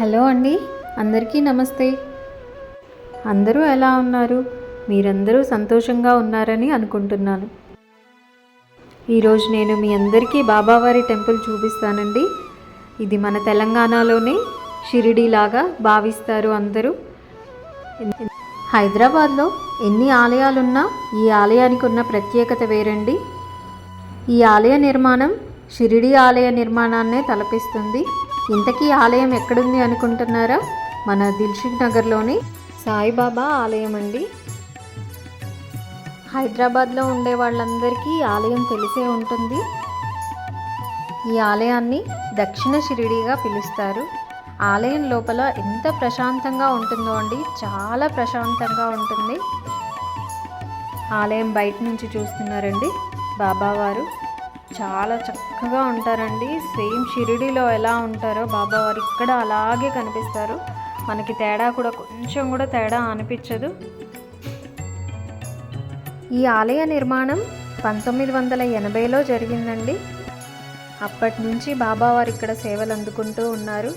Hello అండి అందరికీ నమస్తే. అందరూ ఎలా ఉన్నారు? మీరందరూ సంతోషంగా ఉన్నారని అనుకుంటున్నాను. ఈరోజు నేను మీ అందరికీ బాబావారి టెంపుల్ చూపిస్తానండి. ఇది మన తెలంగాణలోనే షిరిడీలాగా భావిస్తారు అందరూ. హైదరాబాద్లో ఎన్ని ఆలయాలున్నా ఈ ఆలయానికి ఉన్న ప్రత్యేకత వేరండి. ఈ ఆలయ నిర్మాణం షిరిడి ఆలయ నిర్మాణాన్నే తలపిస్తుంది. ఇంతకీ ఆలయం ఎక్కడుంది అనుకుంటున్నారా? మన దిల్షుక్ నగర్లోని సాయిబాబా ఆలయం అండి. హైదరాబాద్లో ఉండే వాళ్ళందరికీ ఆలయం తెలిసే ఉంటుంది. ఈ ఆలయాన్ని దక్షిణ షిరిడిగా పిలుస్తారు. ఆలయం లోపల ఎంత ప్రశాంతంగా ఉంటుందో అండి. చాలా ప్రశాంతంగా ఉంటుంది. ఆలయం బయట నుంచి చూస్తున్నారండి బాబావారు. చాలా చక్కగా ఉంటారండి. సేమ్ షిరిడిలో ఎలా ఉంటారో బాబావారు ఇక్కడ అలాగే కనిపిస్తారు. మనకి తేడా కూడా కొంచెం కూడా తేడా అనిపించదు. ఈ ఆలయ నిర్మాణం పంతొమ్మిది వందల ఎనభైలో జరిగిందండి. అప్పటి నుంచి బాబావారు ఇక్కడ సేవలు అందుకుంటూ ఉన్నారు.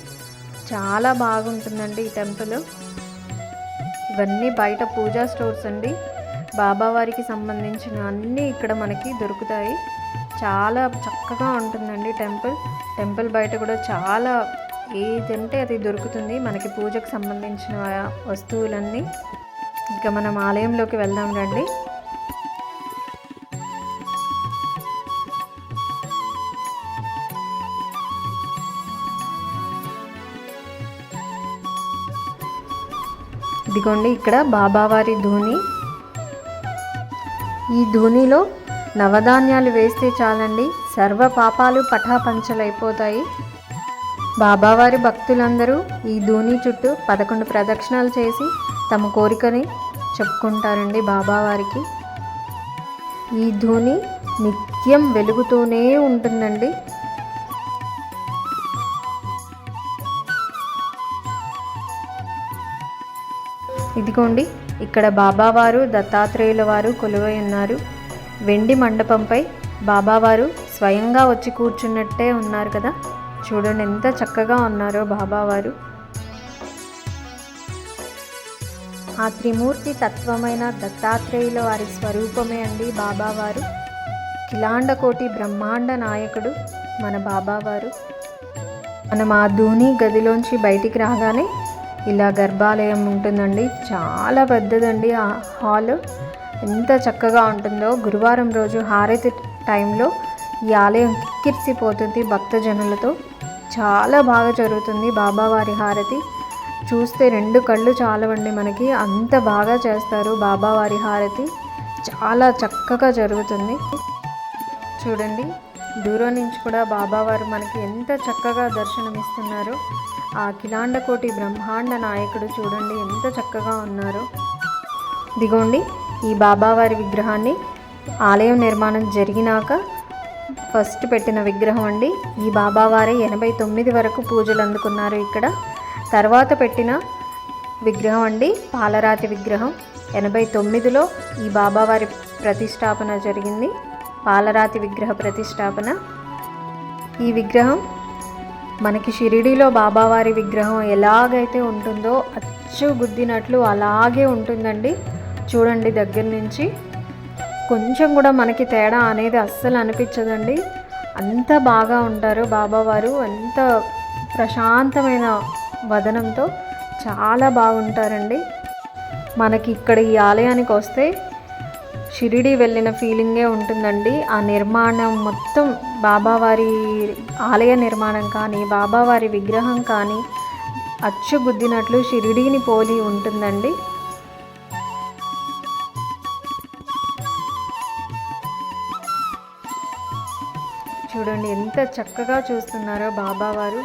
చాలా బాగుంటుందండి ఈ టెంపుల్ ఇవన్నీ బయట పూజా స్టోర్స్ అండి. బాబావారికి సంబంధించిన అన్నీ ఇక్కడ మనకి దొరుకుతాయి. చాలా చక్కగా ఉంటుందండి టెంపుల్. టెంపుల్ బయట కూడా చాలా ఏదంటే అది దొరుకుతుంది. మనకి పూజకు సంబంధించిన వస్తువులన్నీ. ఇంకా మనం ఆలయంలోకి వెళ్దాం రండి. ఇదిగోండి ఇక్కడ బాబావారి ధోని. ఈ ధోనిలో నవధాన్యాలు వేస్తే చాలండి. సర్వ పాపాలు పటాపంచలైపోతాయి. బాబావారి భక్తులందరూ ఈ ధూని చుట్టూ పదకొండు ప్రదక్షిణాలు చేసి తమ కోరికని చెప్పుకుంటారండి బాబావారికి. ఈ ధూని నిత్యం వెలుగుతూనే ఉంటుందండి. ఇదిగోండి ఇక్కడ బాబావారు దత్తాత్రేయుల వారు కొలువై ఉన్నారు. వెండి మండపంపై బాబావారు స్వయంగా వచ్చి కూర్చున్నట్టే ఉన్నారు కదా. చూడండి ఎంత చక్కగా ఉన్నారో బాబావారు. ఆ త్రిమూర్తి తత్వమైన దత్తాత్రేయుల వారి స్వరూపమే అండి బాబావారు. కిలాండకోటి బ్రహ్మాండ నాయకుడు మన బాబావారు. మనం ఆ ధూని గదిలోంచి బయటికి రాగానే ఇలా గర్భాలయం ఉంటుందండి. చాలా పెద్దదండి ఆ హాల్. ఎంత చక్కగా ఉంటుందో. గురువారం రోజు హారతి టైంలో ఈ ఆలయం కిక్కిరిసిపోతుంది భక్తజనులతో. చాలా బాగా జరుగుతుంది బాబావారి హారతి. చూస్తే రెండు కళ్ళు చాలవండి మనకి. అంత బాగా చేస్తారు బాబావారి హారతి. చాలా చక్కగా జరుగుతుంది. చూడండి దూరం నుంచి కూడా బాబావారు మనకి ఎంత చక్కగా దర్శనమిస్తున్నారు. ఆ కిలాండకోటి బ్రహ్మాండ నాయకుడు చూడండి ఎంత చక్కగా ఉన్నారో. దిగోండి ఈ బాబావారి విగ్రహాన్ని ఆలయం నిర్మాణం జరిగినాక ఫస్ట్ పెట్టిన విగ్రహం అండి. ఈ బాబావారే ఎనభై తొమ్మిది వరకు పూజలు అందుకున్నారు ఇక్కడ. తర్వాత పెట్టిన విగ్రహం అండి పాలరాతి విగ్రహం. ఎనభై తొమ్మిదిలో ఈ బాబావారి ప్రతిష్టాపన జరిగింది. పాలరాతి విగ్రహ ప్రతిష్టాపన. ఈ విగ్రహం మనకి షిరిడీలో బాబావారి విగ్రహం ఎలాగైతే ఉంటుందో అచ్చు గుద్దినట్లు అలాగే ఉంటుందండి. చూడండి దగ్గర నుంచి. కొంచెం కూడా మనకి తేడా అనేది అస్సలు అనిపించదండి. అంత బాగా ఉంటారు బాబావారు. అంత ప్రశాంతమైన వదనంతో చాలా బాగుంటారండి. మనకి ఇక్కడ ఈ ఆలయానికి వస్తే షిరిడి వెళ్ళిన ఫీలింగే ఉంటుందండి. ఆ నిర్మాణం మొత్తం బాబావారి ఆలయ నిర్మాణం కానీ బాబావారి విగ్రహం కానీ అచ్చు గుద్దినట్లు షిరిడీని పోలి ఉంటుందండి. చూడండి ఎంత చక్కగా చూస్తున్నారో బాబావారు.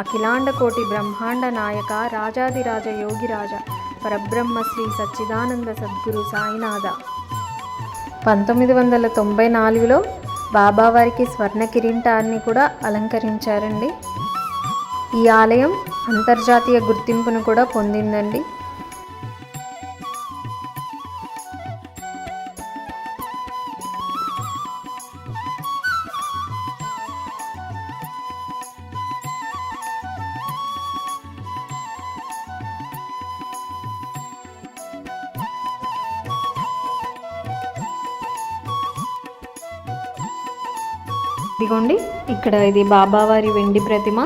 అఖిలాండ కోటి బ్రహ్మాండ నాయక రాజాదిరాజ యోగిరాజ పరబ్రహ్మ శ్రీ సచ్చిదానంద సద్గురు సాయినాథ. పంతొమ్మిది వందల తొంభై నాలుగులో బాబావారికి స్వర్ణ కిరీటాన్ని కూడా అలంకరించారండి. ఈ ఆలయం అంతర్జాతీయ గుర్తింపును కూడా పొందిందండి. ఇదిగోండి ఇక్కడ ఇది బాబావారి వెండి ప్రతిమ.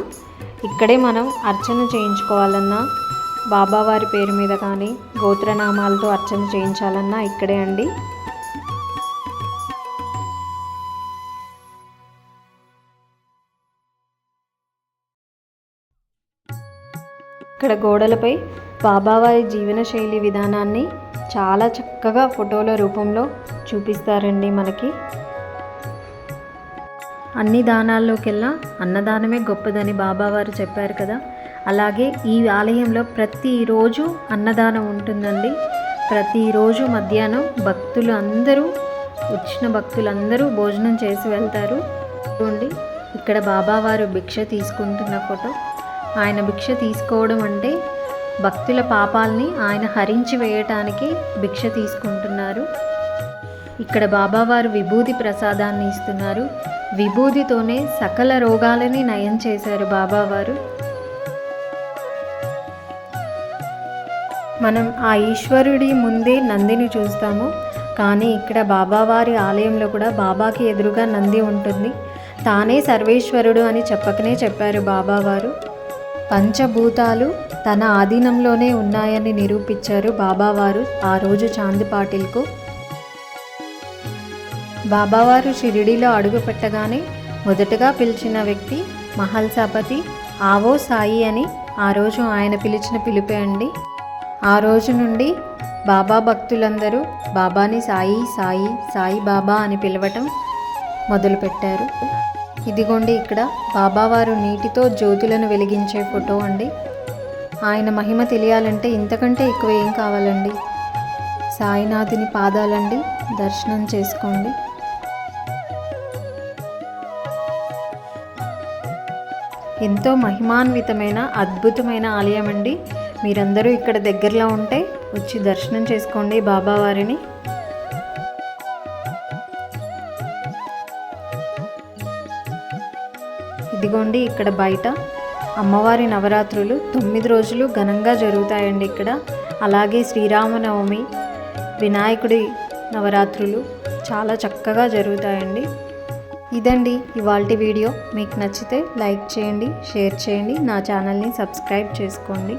ఇక్కడే మనం అర్చన చేయించుకోవాలన్నా బాబావారి పేరు మీద కానీ గోత్రనామాలతో అర్చన చేయించాలన్నా ఇక్కడే అండి. ఇక్కడ గోడలపై బాబావారి జీవనశైలి విధానాన్ని చాలా చక్కగా ఫోటోల రూపంలో చూపిస్తారండి మనకి. అన్ని దానాల్లోకెల్లా అన్నదానమే గొప్పదని బాబావారు చెప్పారు కదా. అలాగే ఈ ఆలయంలో ప్రతిరోజు అన్నదానం ఉంటుందండి. ప్రతిరోజు మధ్యాహ్నం భక్తులు అందరూ వచ్చిన భక్తులందరూ భోజనం చేసి వెళ్తారు. చూడండి ఇక్కడ బాబావారు భిక్ష తీసుకుంటున్న ఫోటో. ఆయన భిక్ష తీసుకోవడం అంటే భక్తుల పాపాల్ని ఆయన హరించి వేయటానికి భిక్ష తీసుకుంటున్నారు. ఇక్కడ బాబావారు విభూది ప్రసాదాన్ని ఇస్తున్నారు. విభూదితోనే సకల రోగాలని నయం చేశారు బాబావారు. మనం ఆ ఈశ్వరుడి ముందే నందిని చూస్తాము. కానీ ఇక్కడ బాబావారి ఆలయంలో కూడా బాబాకి ఎదురుగా నంది ఉంటుంది. తానే సర్వేశ్వరుడు అని చెప్పకనే చెప్పారు బాబావారు. పంచభూతాలు తన ఆధీనంలోనే ఉన్నాయని నిరూపించారు బాబావారు ఆ రోజు చాంది పాటిల్కు బాబావారు షిరిడీలో అడుగుపెట్టగానే మొదటగా పిలిచిన వ్యక్తి మహల్సాపతి ఆవో సాయి అని ఆ రోజు ఆయన పిలిచిన పిలిపే అండి. ఆ రోజు నుండి బాబా భక్తులందరూ బాబాని సాయి సాయి సాయి బాబా అని పిలవటం మొదలుపెట్టారు. ఇదిగోండి ఇక్కడ బాబావారు నీటితో జ్యోతులను వెలిగించే ఫోటో అండి. ఆయన మహిమ తెలియాలంటే ఇంతకంటే ఎక్కువ ఏం కావాలండి? సాయినాథుని పాదాలండి దర్శనం చేసుకోండి. ఎంతో మహిమాన్వితమైన అద్భుతమైన ఆలయం అండి మీరందరూ ఇక్కడ దగ్గరలో ఉంటే వచ్చి దర్శనం చేసుకోండి బాబావారిని. ఇదిగోండి ఇక్కడ బయట అమ్మవారి నవరాత్రులు తొమ్మిది రోజులు ఘనంగా జరుగుతాయండి ఇక్కడ. అలాగే శ్రీరామనవమి వినాయకుడి నవరాత్రులు చాలా చక్కగా జరుగుతాయండి. ఇదండి ఇవాల్టి వీడియో. మీకు నచ్చితే లైక్ చేయండి షేర్ చేయండి. నా ఛానల్ని సబ్స్క్రైబ్ చేసుకోండి.